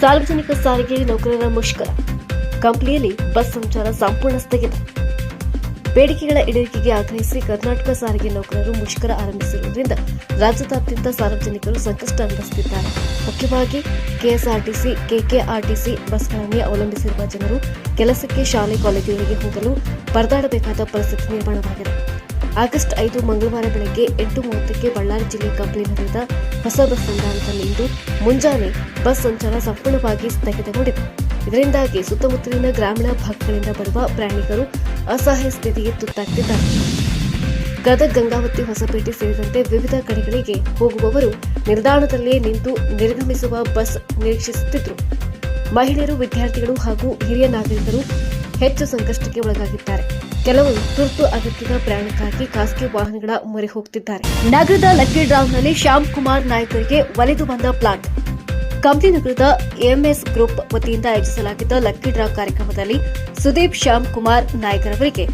ಸಾರ್ವಜನಿಕ ಸಾರಿಗೆ ನೌಕರರ ಮುಷ್ಕರ. ಕಂಪ್ನಿಯಲ್ಲಿ ಬಸ್ ಸಂಚಾರ ಸಂಪೂರ್ಣ ಸ್ಥಗಿತ. ಬೇಡಿಕೆಗಳ ಈಡೇರಿಕೆಗೆ ಆಗ್ರಹಿಸಿ ಕರ್ನಾಟಕ ಸಾರಿಗೆ ನೌಕರರು ಮುಷ್ಕರ ಆರಂಭಿಸಿರುವುದರಿಂದ ರಾಜ್ಯದಾದ್ಯಂತ ಸಾರ್ವಜನಿಕರು ಸಂಕಷ್ಟ ಅನುಭವಿಸುತ್ತಿದ್ದಾರೆ. ಮುಖ್ಯವಾಗಿ ಕೆಎಸ್ಆರ್ಟಿಸಿ, ಕೆಕೆಆರ್ಟಿಸಿ ಬಸ್ಗಳನ್ನೇ ಅವಲಂಬಿಸಿರುವ ಜನರು ಕೆಲಸಕ್ಕೆ ಶಾಲೆ, ಕಾಲೇಜುಗಳಿಗೆ ಹೋಗಲು ಪರದಾಡಬೇಕಾದ ಪರಿಸ್ಥಿತಿ ನಿರ್ಮಾಣವಾಗಿದೆ. ಆಗಸ್ಟ್ ಐದು ಮಂಗಳವಾರ ಬೆಳಗ್ಗೆ ಎಂಟು ಮೂವತ್ತಕ್ಕೆ ಬಳ್ಳಾರಿ ಜಿಲ್ಲೆ ಕಂಪ್ಲಿ ನಡೆದ ಹೊಸ ಬಸ್ ನಿಲ್ದಾಣದಲ್ಲಿ ಇಂದು ಮುಂಜಾನೆ ಬಸ್ ಸಂಚಾರ ಸಂಪೂರ್ಣವಾಗಿ ಸ್ಥಗಿತಗೊಂಡಿತು ಇದರಿಂದಾಗಿ ಸುತ್ತಮುತ್ತಲಿನ ಗ್ರಾಮೀಣ ಭಾಗಗಳಿಂದ ಬರುವ ಪ್ರಯಾಣಿಕರು ಅಸಹಾಯ ಸ್ಥಿತಿಗೆ ತುತ್ತಾಗ್ತಿದ್ದಾರೆ. ಗದಗ, ಗಂಗಾವತಿ, ಹೊಸಪೇಟೆ ಸೇರಿದಂತೆ ವಿವಿಧ ಕಡೆಗಳಿಗೆ ಹೋಗುವವರು ನಿಲ್ದಾಣದಲ್ಲೇ ನಿಂತು ನಿರ್ಗಮಿಸುವ ಬಸ್ ನಿರೀಕ್ಷಿಸುತ್ತಿದ್ದರು ಮಹಿಳೆಯರು, ವಿದ್ಯಾರ್ಥಿಗಳು ಹಾಗೂ ಹಿರಿಯ ನಾಗರಿಕರು ಹೆಚ್ಚು ಸಂಕಷ್ಟಕ್ಕೆ ಒಳಗಾಗಿದ್ದಾರೆ. ಕೆಲವರು ತುರ್ತು ಅಗತ್ಯದ ಪ್ರಯಾಣಕ್ಕಾಗಿ ಖಾಸಗಿ ವಾಹನಗಳ ಮೊರೆ ಹೋಗ್ತಿದ್ದಾರೆ. ನಗರದ ಲಕ್ಕಿ ಡ್ರಾವ್ನಲ್ಲಿ ಶ್ಯಾಮ್ ಕುಮಾರ್ ನಾಯಕರಿಗೆ ಒಲಿದು ಬಂದ ಪ್ಲಾಟ್ ಕಂಪನಿ ನಗರದ ಎಂಎಸ್ ಗ್ರೂಪ್ ವತಿಯಿಂದ ಆಯೋಜಿಸಲಾಗಿದ್ದ ಲಕ್ಕಿ ಡ್ರಾ ಕಾರ್ಯಕ್ರಮದಲ್ಲಿ ಸುದೀಪ್ ಶ್ಯಾಮ್ ಕುಮಾರ್ ನಾಯಕರವರಿಗೆ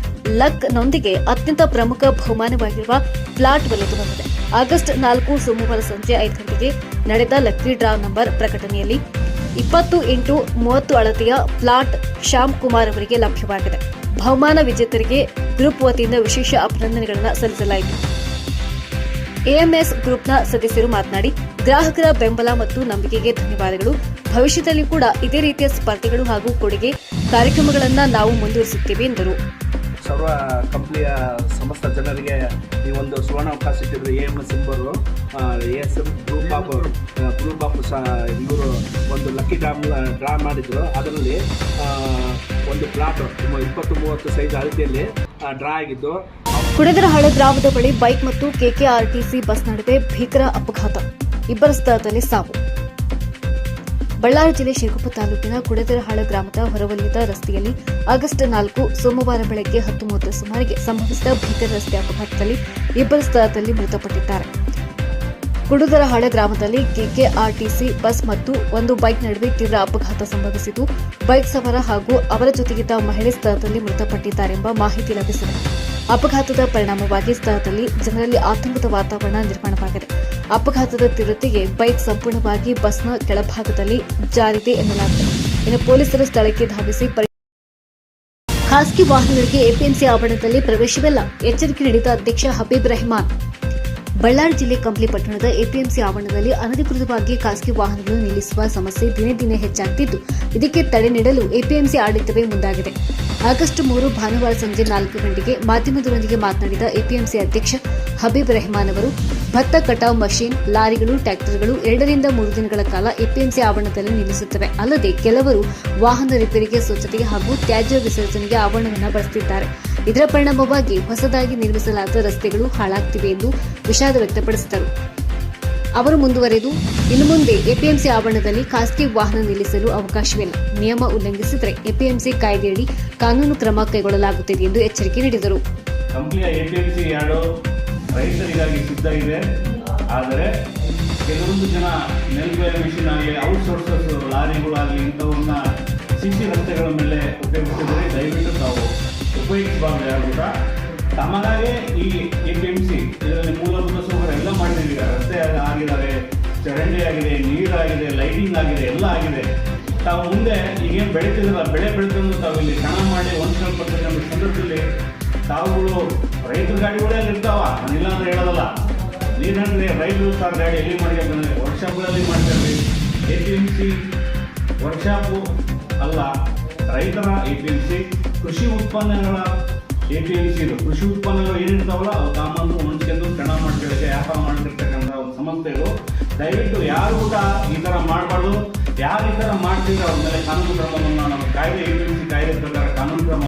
ಲಕ್ ನೊಂದಿಗೆ ಅತ್ಯಂತ ಪ್ರಮುಖ ಬಹುಮಾನವಾಗಿರುವ ಪ್ಲಾಟ್ ಒಲಿದು ಬಂದಿದೆ. ಆಗಸ್ಟ್ ನಾಲ್ಕು ಸೋಮವಾರ ಸಂಜೆ ಐದು ಗಂಟೆಗೆ ನಡೆದ ಲಕ್ಕಿ ಡ್ರಾ ನಂಬರ್ ಪ್ರಕಟಣೆಯಲ್ಲಿ ಇಪ್ಪತ್ತು ಇಂಟು ಮೂವತ್ತು ಅಳತೆಯ ಪ್ಲಾಟ್ ಶ್ಯಾಮ್ ಕುಮಾರ್ ಅವರಿಗೆ ಲಭ್ಯವಾಗಿದೆ. ಬಹುಮಾನ ವಿಜೇತರಿಗೆ ಗ್ರೂಪ್ ವತಿಯಿಂದ ವಿಶೇಷ ಅಭಿನಂದನೆಗಳನ್ನು ಸಲ್ಲಿಸಲಾಯಿತು. ಎಎಂಎಸ್ ಗ್ರೂಪ್ನ ಸದಸ್ಯರು ಮಾತನಾಡಿ, ಗ್ರಾಹಕರ ಬೆಂಬಲ ಮತ್ತು ನಂಬಿಕೆಗೆ ಧನ್ಯವಾದಗಳು. ಭವಿಷ್ಯದಲ್ಲಿ ಕೂಡ ಇದೇ ರೀತಿಯ ಸ್ಪರ್ಧೆಗಳು ಹಾಗೂ ಕೊಡುಗೆ ಕಾರ್ಯಕ್ರಮಗಳನ್ನು ನಾವು ಮುಂದುವರಿಸುತ್ತೇವೆ ಎಂದರು. ಸರ್ವ ಕಂಪ್ನಿಯ ಸಮಸ್ತ ಜನರಿಗೆ ಈ ಒಂದು ಸುವರ್ಣಾವಕಾಶ ಇಟ್ಟಿದ್ರು A M S ಎಂಬರು A S M group of group of ಇವರು ಒಂದು ಲಕ್ಕಿ ಡ್ರಾ ಡ್ರಾ ಮಾಡಿದ್ರು. ಅದರಲ್ಲಿ ಒಂದು ಪ್ಲಾಟ್ ಇಪ್ಪತ್ತು ಮೂವತ್ತು ಸೈಜ್ ಅಳತೆಯಲ್ಲಿ ಡ್ರಾ ಆಗಿದ್ದು. ಕುಡೆದರಹಳ್ಳಿ ಗ್ರಾಮದ ಬಳಿ ಬೈಕ್ ಮತ್ತು ಕೆಕೆಆರ್ಟಿಸಿ ಬಸ್ ನಡುವೆ ಭೀಕರ ಅಪಘಾತ. ಇಬ್ಬರ ಸ್ಥಳದಲ್ಲಿ ಸಾವು. ಬಳ್ಳಾರಿ ಜಿಲ್ಲೆ ಶಿರಗುಪ್ಪ ತಾಲೂಕಿನ ಕುಡದರಹಾಳ ಗ್ರಾಮದ ಹೊರವಲಯದ ರಸ್ತೆಯಲ್ಲಿ ಆಗಸ್ಟ್ ನಾಲ್ಕು, ಸೋಮವಾರ ಬೆಳಗ್ಗೆ ಹತ್ತು ಮೂವತ್ತರ ಸುಮಾರಿಗೆ ಸಂಭವಿಸಿದ ಭೀಕರ ರಸ್ತೆ ಅಪಘಾತದಲ್ಲಿ ಇಬ್ಬರು ಸ್ಥಳದಲ್ಲಿ ಮೃತಪಟ್ಟಿದ್ದಾರೆ. ಕುಡುದರಹಾಳ ಗ್ರಾಮದಲ್ಲಿ ಕೆಕೆಆರ್ಟಿಸಿ ಬಸ್ ಮತ್ತು ಒಂದು ಬೈಕ್ ನಡುವೆ ತೀವ್ರ ಅಪಘಾತ ಸಂಭವಿಸಿದ್ದು, ಬೈಕ್ ಸವಾರ ಹಾಗೂ ಅವರ ಜೊತೆಗಿದ್ದ ಮಹಿಳೆ ಸ್ಥಳದಲ್ಲಿ ಮೃತಪಟ್ಟಿದ್ದಾರೆಂಬ ಮಾಹಿತಿ ಲಭಿಸಿದೆ. ಅಪಘಾತದ ಪರಿಣಾಮವಾಗಿ ಸ್ಥಳದಲ್ಲಿ ಜನರಲ್ಲಿ ಆತಂಕದ ವಾತಾವರಣ ನಿರ್ಮಾಣವಾಗಿದೆ. ಅಪಘಾತದ ತೀವ್ರತೆಗೆ ಬೈಕ್ ಸಂಪೂರ್ಣವಾಗಿ ಬಸ್ನ ಕೆಳಭಾಗದಲ್ಲಿ ಜಾರಿದೆ ಎನ್ನಲಾಗಿದೆ. ಇನ್ನು ಪೊಲೀಸರು ಸ್ಥಳಕ್ಕೆ ಧಾವಿಸಿ ಖಾಸಗಿ ವಾಹನಗಳಿಗೆ ಎಪಿಎಂಸಿ ಆವರಣದಲ್ಲಿ ಪ್ರವೇಶವಿಲ್ಲ. ಎಚ್ಚರಿಕೆ ನೀಡಿದ ಅಧ್ಯಕ್ಷ ಹಬೀಬ್ ರೆಹಮಾನ್. ಬಳ್ಳಾರಿ ಜಿಲ್ಲೆ ಕಂಪ್ಲಿ ಪಟ್ಟಣದ ಎಪಿಎಂಸಿ ಆವರಣದಲ್ಲಿ ಅನಧಿಕೃತವಾಗಿ ಖಾಸಗಿ ವಾಹನಗಳು ನಿಲ್ಲಿಸುವ ಸಮಸ್ಯೆ ದಿನೇ ದಿನೇ ಹೆಚ್ಚಾಗುತ್ತಿದ್ದು ಇದಕ್ಕೆ ತಡೆ ನೀಡಲು ಎಪಿಎಂಸಿ ಆಡಳಿತವೇ ಮುಂದಾಗಿದೆ. ಆಗಸ್ಟ್ ಮೂರು, ಭಾನುವಾರ ಸಂಜೆ ನಾಲ್ಕು ಗಂಟೆಗೆ ಮಾಧ್ಯಮದೊಂದಿಗೆ ಮಾತನಾಡಿದ ಎಪಿಎಂಸಿ ಅಧ್ಯಕ್ಷ ಹಬೀಬ್ ರೆಹಮಾನ್ ಅವರು, ಭತ್ತ ಕಟಾವ್ ಮಷೀನ್, ಲಾರಿಗಳು ಟ್ರ್ಯಾಕ್ಟರ್ಗಳು ಎರಡರಿಂದ ಮೂರು ದಿನಗಳ ಕಾಲ ಎಪಿಎಂಸಿ ಆವರಣದಲ್ಲಿ ನಿಲ್ಲಿಸುತ್ತವೆ. ಅಲ್ಲದೆ ಕೆಲವರು ವಾಹನ ರಿಪೇರಿಗೆ ಸ್ವಚ್ಛತೆಗೆ ಹಾಗೂ ತ್ಯಾಜ್ಯ ವಿಸರ್ಜನೆಗೆ ಆವರಣವನ್ನು ಬಳಸುತ್ತಿದ್ದಾರೆ ಇದರ ಪರಿಣಾಮವಾಗಿ ಹೊಸದಾಗಿ ನಿರ್ಮಿಸಲಾದ ರಸ್ತೆಗಳು ಹಾಳಾಗ್ತಿವೆ ಎಂದು ವಿಷಾದ ವ್ಯಕ್ತಪಡಿಸಿದರು. ಅವರು ಮುಂದುವರೆದು, ಇನ್ನು ಮುಂದೆ ಎಪಿಎಂಸಿ ಆವರಣದಲ್ಲಿ ಖಾಸಗಿ ವಾಹನ ನಿಲ್ಲಿಸಲು ಅವಕಾಶವಿಲ್ಲ. ನಿಯಮ ಉಲ್ಲಂಘಿಸಿದರೆ ಎಪಿಎಂಸಿ ಕಾಯ್ದೆಯಡಿ ಕಾನೂನು ಕ್ರಮ ಕೈಗೊಳ್ಳಲಾಗುತ್ತದೆ ಎಂದು ಎಚ್ಚರಿಕೆ ನೀಡಿದರು. ಎಪಿಎಂಸಿ ರೈತರಿಗಾಗಿ ಸಿದ್ಧ ಇದೆ. ಆದರೆ ಕೆಲವೊಂದು ಜನ ನೆಲ್ಬೇರೆ ಮಿಷಿನ್ ಆಗಲಿ ಔಟ್ಸೋರ್ಸಸ್ ಲಾರಿಗಳಾಗಲಿ ಇಂಥವನ್ನ ಸಿ ಸಿ ರಸ್ತೆಗಳ ಮೇಲೆ ಉಪಯೋಗಿಸಬಾರ್ದು ಅಂತ ಕೂಡ ತಮಗಾಗೆ ಈ ಎ ಪಿ ಎಂ ಸಿ ಇದರಲ್ಲಿ ಮೂಲಭೂತ ಸೌಕರ್ಯ ಎಲ್ಲ ಮಾಡಿದ್ದೀವಿ. ರಸ್ತೆ ಆಗ- ಆಗಿದ್ದಾವೆ ಚರಂಡಿ ಆಗಿದೆ ನೀರಾಗಿದೆ ಲೈಟಿಂಗ್ ಆಗಿದೆ, ಎಲ್ಲ ಆಗಿದೆ. ತಾವು ಮುಂದೆ ಈಗೇನು ಬೆಳೀತಿದ್ರಲ್ಲ ಬೆಳೆ ಬೆಳೆದು ತಾವು ಇಲ್ಲಿ ಹಣ ಮಾಡಿ ಸ್ವಲ್ಪ ಪರ್ಸೆಂಟ್ ಸಂದರ್ಭದಲ್ಲಿ ತಾವುಗಳು ರೈತರ ಗಾಡಿಗಳೇ ಇರ್ತಾವ. ಇಲ್ಲ ಅಂತ ಹೇಳೋದಲ್ಲ. ನೀರಂದ್ರೆ ರೈತರು ತಾವು ಗಾಡಿ ಎಲ್ಲಿ ಮಾಡ್ಕೊಂಡ್ರೆ ವರ್ಕ್ಶಾಪ್ಗಳಲ್ಲಿ ಮಾಡ್ತಾರೆ A P M C workshop ಅಲ್ಲ. ರೈತರ ಎ ಪಿ ಎಂ ಸಿ ಕೃಷಿ ಉತ್ಪನ್ನಗಳ ಎ ಪಿ ಎಂ ಸಿ ಕೃಷಿ ಉತ್ಪನ್ನಗಳು ಏನಿರ್ತಾವಲ್ಲ, ಅವು ತಾಮಂದು ಉಣಿಸ್ಕೊಂಡು ಕಣ ಮಾಡ್ಕೊಳ್ಳೋಕೆ ವ್ಯಾಪಾರ ಮಾಡ್ತಿರ್ತಕ್ಕಂಥ ಒಂದು ಸಂಸ್ಥೆಗಳು ದಯವಿಟ್ಟು ಯಾರು ಕೂಡ ಈ ಥರ ಮಾಡಬಾರ್ದು. ಯಾರು ಈ ಥರ ಮಾಡ್ತಿದ್ರೆ ಅವ್ರ ಮೇಲೆ ಕಾನೂನು ಕ್ರಮವನ್ನು ನಮ್ಮ ಕಾಯ್ದೆ ಎ ಪಿ ಎಂ ಸಿ ಕಾಯ್ದೆ ಪ್ರಕಾರ ಕಾನೂನು ಕ್ರಮ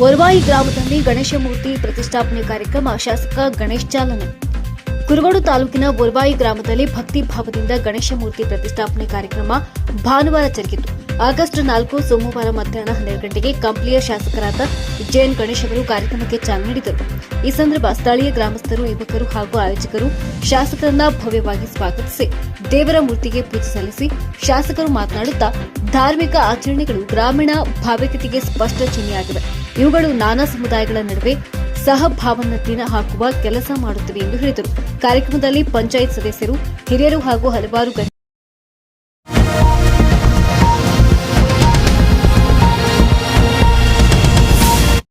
ಕೊರವಾಯಿ ಗ್ರಾಮದಲ್ಲಿ ಗಣೇಶ ಮೂರ್ತಿ ಪ್ರತಿಷ್ಠಾಪನೆ ಕಾರ್ಯಕ್ರಮ ಶಾಸಕ ಗಣೇಶ್ ಚಾಲನೆ. ಕುರುಗೋಡು ತಾಲೂಕಿನ ಬೊರ್ವಾಯಿ ಗ್ರಾಮದಲ್ಲಿ ಭಕ್ತಿ ಭಾವದಿಂದ ಗಣೇಶ ಮೂರ್ತಿ ಪ್ರತಿಷ್ಠಾಪನೆ ಕಾರ್ಯಕ್ರಮ ಭಾನುವಾರ ಜರುಗಿತು. ಆಗಸ್ಟ್ ನಾಲ್ಕು ಸೋಮವಾರ ಮಧ್ಯಾಹ್ನ ಹನ್ನೆರಡು ಗಂಟೆಗೆ ಕಂಪ್ಲಿಯ ಶಾಸಕರಾದ ಜೆಎನ್ ಗಣೇಶ್ ಅವರು ಕಾರ್ಯಕ್ರಮಕ್ಕೆ ಚಾಲನೆ ನೀಡಿದರು. ಈ ಸಂದರ್ಭ ಸ್ಥಳೀಯ ಗ್ರಾಮಸ್ಥರು, ಯುವಕರು ಹಾಗೂ ಆಯೋಜಕರು ಶಾಸಕರನ್ನ ಭವ್ಯವಾಗಿ ಸ್ವಾಗತಿಸಿ, ದೇವರ ಮೂರ್ತಿಗೆ ಪೂಜೆ ಸಲ್ಲಿಸಿ ಶಾಸಕರು ಮಾತನಾಡುತ್ತಾ, ಧಾರ್ಮಿಕ ಆಚರಣೆಗಳು ಗ್ರಾಮೀಣ ಭಾವೈಕ್ಯತೆಗೆ ಸ್ಪಷ್ಟ ಚಿಹ್ನೆಯಾಗಿವೆ. ಇವುಗಳು ನಾನಾ ಸಮುದಾಯಗಳ ನಡುವೆ ಸಹಭಾವನತೆಯನ್ನು ಹಾಕುವ ಕೆಲಸ ಮಾಡುತ್ತಿವೆ ಎಂದು ಹೇಳಿದರು. ಕಾರ್ಯಕ್ರಮದಲ್ಲಿ ಪಂಚಾಯತ್ ಸದಸ್ಯರು, ಹಿರಿಯರು ಹಾಗೂ ಹಲವಾರು